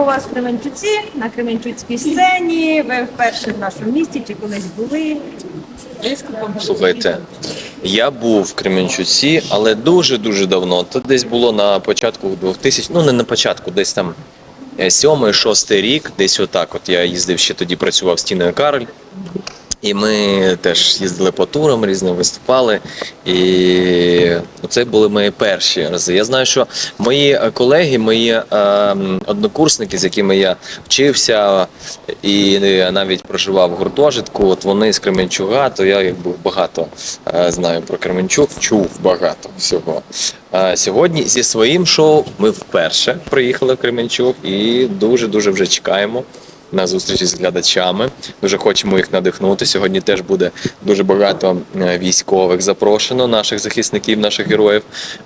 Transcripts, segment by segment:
Вітаємо вас в Кременчуці на Кременчуцькій сцені. Ви вперше в нашому місті чи колись були виступом. Слухайте, я був в Кременчуці, але дуже дуже давно. Це десь було на початку 2000, ну не на початку, десь там е, сьомий, шостий рік, десь отак. От я їздив ще тоді, працював з Тіною Кароль. І ми теж їздили по турам різним, виступали. І це були мої перші рази. Я знаю, що мої е, колеги, мої е, однокурсники, з якими я вчився і е, навіть проживав в гуртожитку, от вони з Кременчуга, то я якби багато е, знаю про Кременчук, чув багато всього. А сьогодні зі своїм шоу ми вперше приїхали в Кременчук і дуже дуже вже чекаємо на зустрічі з глядачами. Дуже хочемо їх надихнути. Сьогодні теж буде дуже багато е, військових запрошено, наших захисників, наших героїв.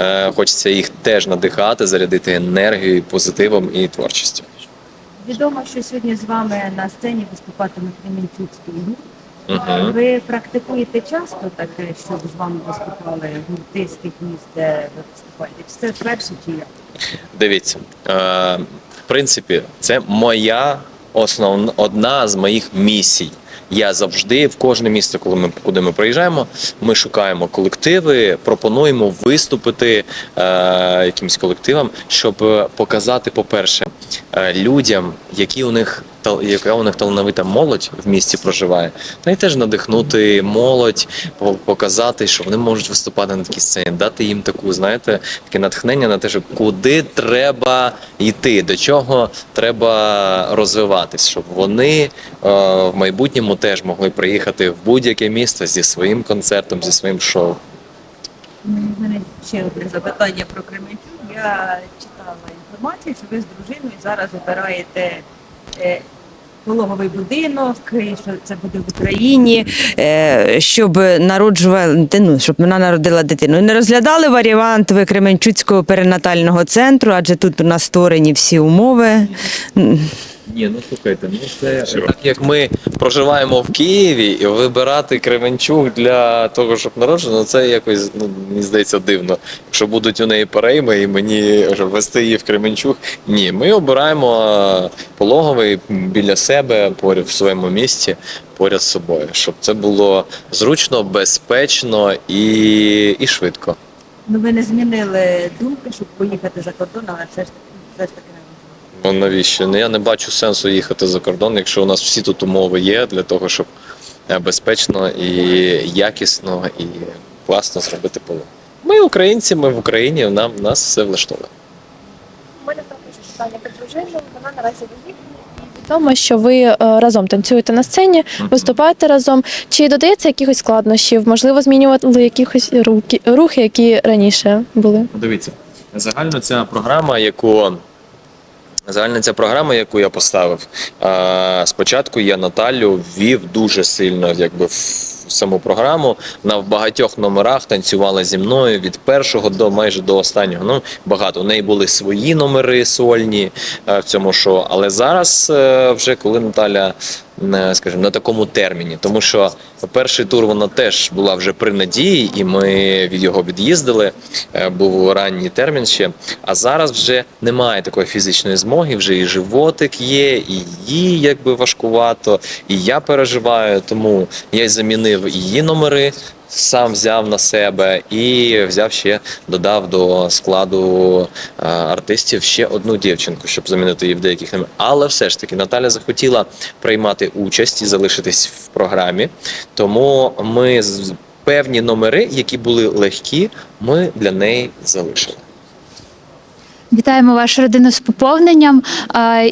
Е, Хочеться їх теж надихати, зарядити енергією, позитивом і творчістю. Відомо, що сьогодні з вами на сцені виступатиме Кременчуцький гурт. Угу. Ви практикуєте часто таке, щоб з вами виступали гурти з тих міст, де ви виступаєте? Чи це вперше чи як? Дивіться, е, в принципі, це моя основна одна з моїх місій. Я завжди в кожне місто, коли ми куди ми приїжджаємо, ми шукаємо колективи, пропонуємо виступити е, якимось колективам, щоб е, показати, по-перше, е, людям, які у них яка у них талановита молодь в місті проживає, та й теж надихнути молодь, показати, що вони можуть виступати на такій сцені, дати їм таку, знаєте, таке натхнення на те, що куди треба йти, до чого треба розвиватись, щоб вони е, в майбутньому теж могли приїхати в будь-яке місто зі своїм концертом, зі своїм шоу. У мене ще одне запитання про Кременчук. Я читала інформацію, що ви з дружиною зараз обираєте пологовий будинок, що це буде в Україні, е, щоб народжувати, ну, щоб вона народила дитину. Не розглядали варіант Кременчуцького перинатального центру, адже тут у нас створені всі умови. Ні, ну слухайте, ну це так як ми проживаємо в Києві і вибирати Кременчук для того, щоб народжено, ну, це якось ну мені здається дивно. Якщо будуть у неї перейми і мені вести її в Кременчук. Ні, ми обираємо пологовий біля себе, поряд в своєму місті, поряд з собою, щоб це було зручно, безпечно і, і швидко. Ну ви не змінили думки, щоб поїхати за кордон, але все ж таки все ж таки навіщо? Ну, Я не бачу сенсу їхати за кордон, якщо у нас всі тут умови є для того, щоб е, безпечно і якісно і класно зробити поле. Ми українці, ми в Україні, нам нас все влаштовує. У мене також питання про дружину. Вона наразі вагітна. І Відомо, що ви е, разом танцюєте на сцені, виступаєте разом. Чи додається якихось складнощів? Можливо, змінювали якісь руки, рухи, які раніше були? Дивіться, загально ця програма, яку загальна ця програма, яку я поставив. Спочатку я Наталю ввів дуже сильно, якби в саму програму. На багатьох номерах танцювала зі мною від першого до майже до останнього. Ну багато. У неї були свої номери сольні е, в цьому шоу. Але зараз, е, вже коли Наталя. Е, Скажімо, на такому терміні, тому що перший тур вона теж була вже при надії, і ми від його від'їздили. Е, Був ранній термін ще. А зараз вже немає такої фізичної змоги. Вже і животик є, і їй якби важкувато, і я переживаю. Тому я й замінив її номери. Сам взяв на себе і взяв ще додав до складу е, артистів ще одну дівчинку, щоб замінити її в деяких номерах. Але все ж таки Наталя захотіла приймати участь і залишитись в програмі. Тому ми певні номери, які були легкі, ми для неї залишили. Вітаємо вашу родину з поповненням.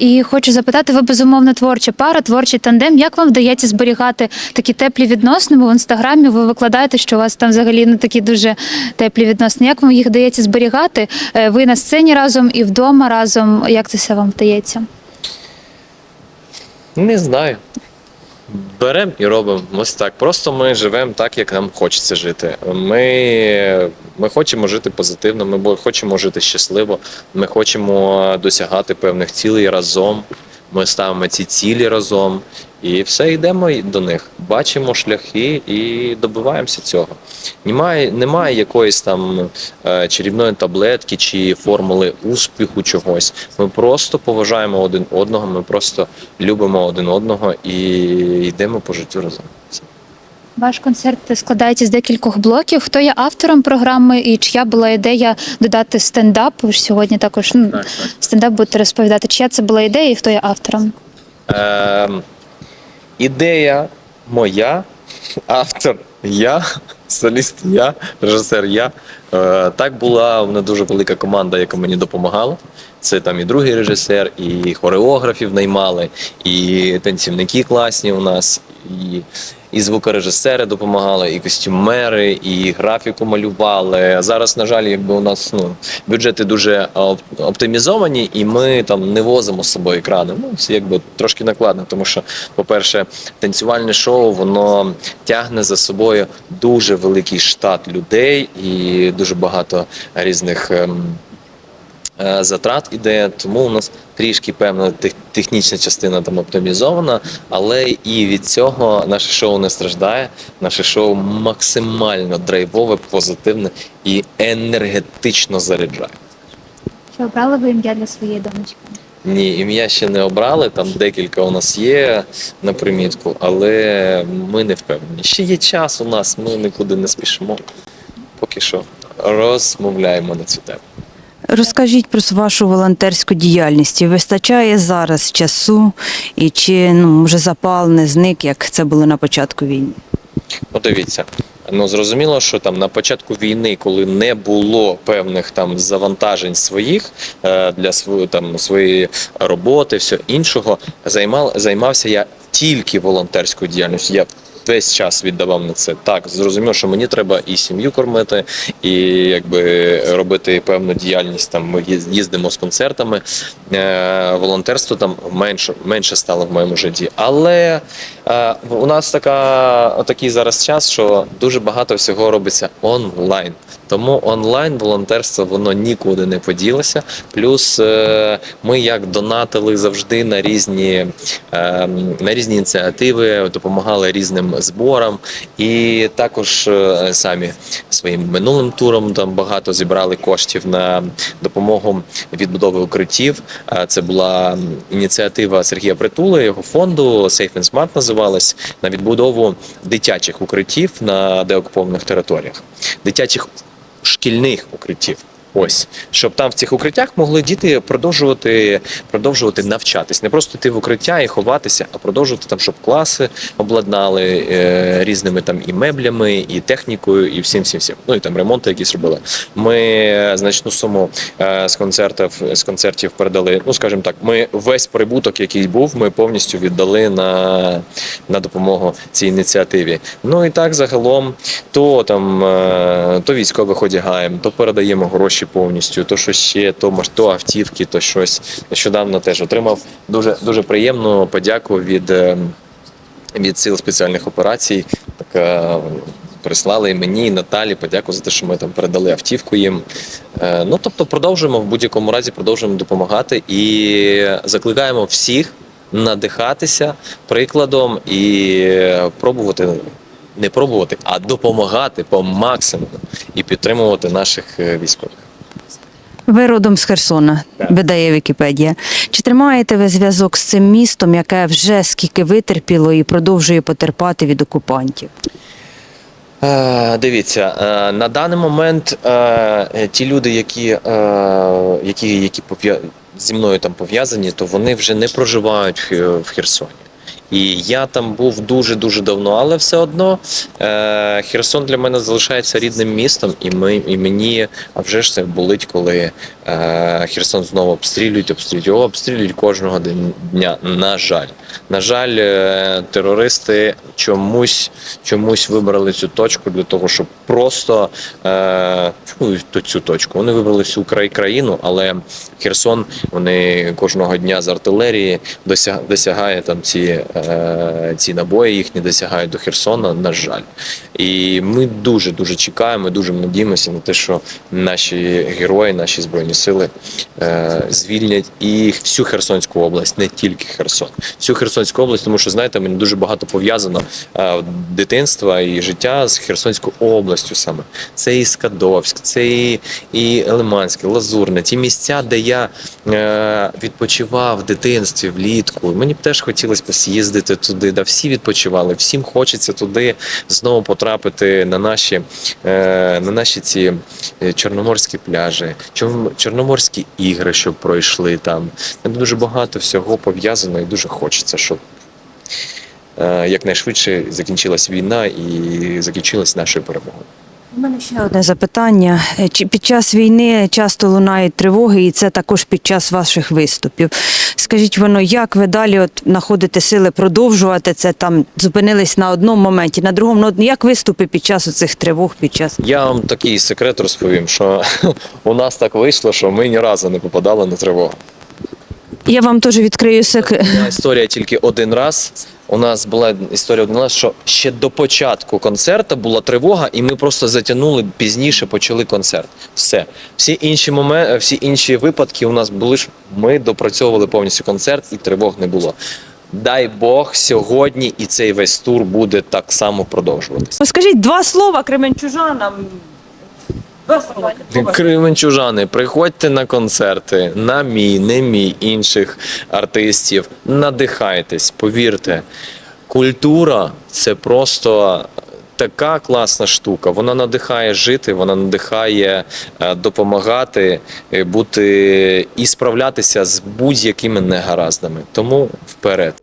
І хочу запитати, ви безумовно творча пара, творчий тандем. Як вам вдається зберігати такі теплі відносини? Бо в інстаграмі ви викладаєте, що у вас там взагалі не такі дуже теплі відносини. Як вам їх вдається зберігати? Е, Ви на сцені разом і вдома разом. Як це все вам вдається? Не знаю. Беремо і робимо ось так. Просто ми живемо так, як нам хочеться жити. Ми, ми хочемо жити позитивно, ми хочемо жити щасливо, ми хочемо досягати певних цілей разом. Ми ставимо ці цілі разом, і все йдемо до них. Бачимо шляхи і добиваємося цього. Немає, немає якоїсь там е, чарівної таблетки чи формули успіху чогось. Ми просто поважаємо один одного, ми просто любимо один одного і йдемо по життю разом. Ваш концерт складається з декількох блоків. Хто є автором програми і чия була ідея додати стендап? Ви ж сьогодні також ну, стендап будете розповідати. Чия це була ідея і хто є автором? Ем, ідея моя, автор я, соліст я, режисер я. Е, так була в мене дуже велика команда, яка мені допомагала. Це там і другий режисер, і хореографів наймали, і танцівники класні у нас, і, і звукорежисери допомагали, і костюмери, і графіку малювали. Зараз, на жаль, якби у нас ну, бюджети дуже оптимізовані, і ми там не возимо з собою екрани. Ну, це якби трошки накладно, тому що, по-перше, танцювальне шоу воно тягне за собою дуже великий штат людей і дуже багато різних. Е, Затрат іде, тому у нас трішки певна технічна частина там оптимізована, але і від цього наше шоу не страждає. Наше шоу максимально драйвове, позитивне і енергетично заряджає. Чи обрали ви ім'я для своєї донечки? Ні, ім'я ще не обрали. Там декілька у нас є на примітку, але ми не впевнені. Ще є час у нас, ми нікуди не спішимо. Поки що розмовляємо на цю тему. Розкажіть про вашу волонтерську діяльність. Вистачає зараз часу і чи ну може запал не зник, як це було на початку війни? Ну, дивіться. Ну зрозуміло, що там на початку війни, коли не було певних там завантажень своїх е, для своєї там своєї роботи, все іншого, займав займався я тільки волонтерською діяльністю. Я весь час віддавав на це. Так, зрозумів, що мені треба і сім'ю кормити, і якби робити певну діяльність. Там ми їз- їздимо з концертами. Е, волонтерство там менше, менше стало в моєму житті. Але е, у нас така такий зараз час, що дуже багато всього робиться онлайн. Тому онлайн волонтерство воно нікуди не поділося. Плюс е, ми як донатили завжди на різні, е, на різні ініціативи, допомагали різним зборам, і також е, самі своїм минулим туром там багато зібрали коштів на допомогу відбудови укриттів. Це була ініціатива Сергія Притули, його фонду Safe and Smart називалась на відбудову дитячих укриттів на деокупованих територіях, дитячих шкільних укриттів. Ось щоб там в цих укриттях могли діти продовжувати продовжувати навчатись, не просто йти в укриття і ховатися, а продовжувати там, щоб класи обладнали е, різними там і меблями, і технікою, і всім всім всім. Ну і там ремонти якісь робили. Ми значну суму е, з концертів з концертів передали. Ну скажімо так, ми весь прибуток, який був, ми повністю віддали на, на допомогу цій ініціативі. Ну і так загалом, то там е, то військових одягаємо, то передаємо гроші повністю, то що ще, то то автівки, то щось. Нещодавно теж отримав дуже дуже приємну подяку від. е, від сил спеціальних операцій. Так е, прислали і мені, і Наталі подяку за те, що ми там передали автівку їм. Е, Ну тобто, продовжуємо в будь-якому разі продовжуємо допомагати і закликаємо всіх надихатися прикладом і пробувати. Не пробувати, а допомагати по максимуму і підтримувати наших військових. Ви родом з Херсона, видає Вікіпедія. Чи тримаєте ви зв'язок з цим містом, яке вже скільки витерпіло і продовжує потерпати від окупантів? Е, Дивіться, е, на даний момент е, ті люди, які, е, які, які пов'я- зі мною там пов'язані, то вони вже не проживають в Херсоні. І я там був дуже дуже давно, але все одно е, Херсон для мене залишається рідним містом, і ми і мені а вже ж це болить, коли е, Херсон знову обстрілюють, обстрілюють його, обстрілюють кожного дня. На жаль, на жаль, е, терористи чомусь чомусь вибрали цю точку для того, щоб просто е, то цю точку. Вони вибрали всю край країну, але Херсон вони кожного дня з артилерії досяг, досягає там ці е, ці набої їх не досягають до Херсона, на жаль. І ми дуже дуже чекаємо, дуже надіємося на те, що наші герої, наші збройні сили е, звільнять і всю Херсонську область, не тільки Херсон, всю Херсонську область, тому що знаєте, мені дуже багато пов'язано е, дитинства і життя з Херсонською областю саме. Це і Скадовськ, це і, і Лиманське, Лазурне, ті місця, де я е, відпочивав в дитинстві влітку. Мені б теж хотілося б з'їздити туди, де всі відпочивали. Всім хочеться туди знову потрапити на наші, е, на наші ці е, чорноморські пляжі, чор- чорноморські ігри, щоб пройшли там. Там дуже багато всього пов'язано і дуже хочеться, щоб е, якнайшвидше закінчилась війна і закінчилась нашою перемогою. У мене ще одне запитання. Е, Чи під час війни часто лунають тривоги, і це також під час ваших виступів? Скажіть воно, як ви далі от знаходите сили продовжувати це? Там зупинились на одному моменті, на другому, ну як виступи під час цих тривог, під час Я вам такий секрет розповім, що у нас так вийшло, що ми ні разу не попадали на тривогу. Я вам теж відкрию секрет. Історія тільки один раз. У нас була історія один раз, що ще до початку концерту була тривога, і ми просто затягнули пізніше, почали концерт. Все. Всі інші моменти, всі інші випадки у нас були ж. Ми допрацьовували повністю концерт, і тривог не було. Дай Бог сьогодні і цей весь тур буде так само продовжуватися. Скажіть два слова кременчужанам. Кременчужани, приходьте на концерти, на мій, не мій, інших артистів. Надихайтесь, повірте. Культура це просто така класна штука. Вона надихає жити, вона надихає е, допомагати, е, бути і справлятися з будь-якими негараздами. Тому вперед.